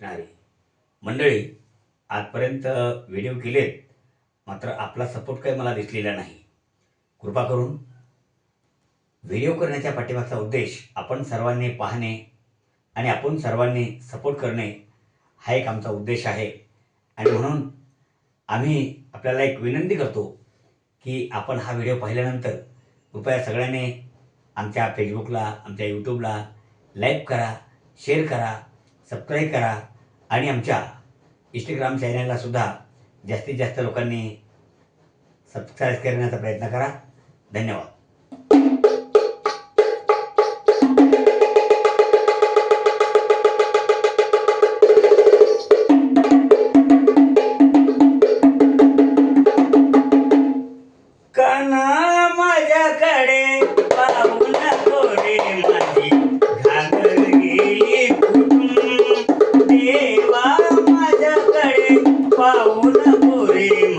नाही मंडळी आजपर्यंत व्हिडिओ केलेत मात्र आपला सपोर्ट काही मला दिसलेला नाही. कृपा करून व्हिडिओ करण्याच्या पाठीमागचा उद्देश आपण सर्वांनी पाहणे आणि आपण सर्वांनी सपोर्ट करणे हा एक आमचा उद्देश आहे. आणि म्हणून आम्ही आपल्याला एक विनंती करतो की आपण हा व्हिडिओ पाहिल्यानंतर कृपया सगळ्यांनी आमच्या फेसबुकला आमच्या यूट्यूबला लाईक करा शेअर करा सबस्क्राईब करा आणि आमच्या इंस्टाग्राम चॅनललासुद्धा जास्तीत जास्त लोकांनी सबस्क्राईब करण्याचा प्रयत्न करा. धन्यवाद. कोरे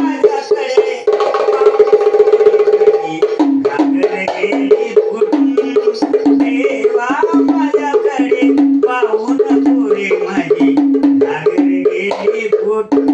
good.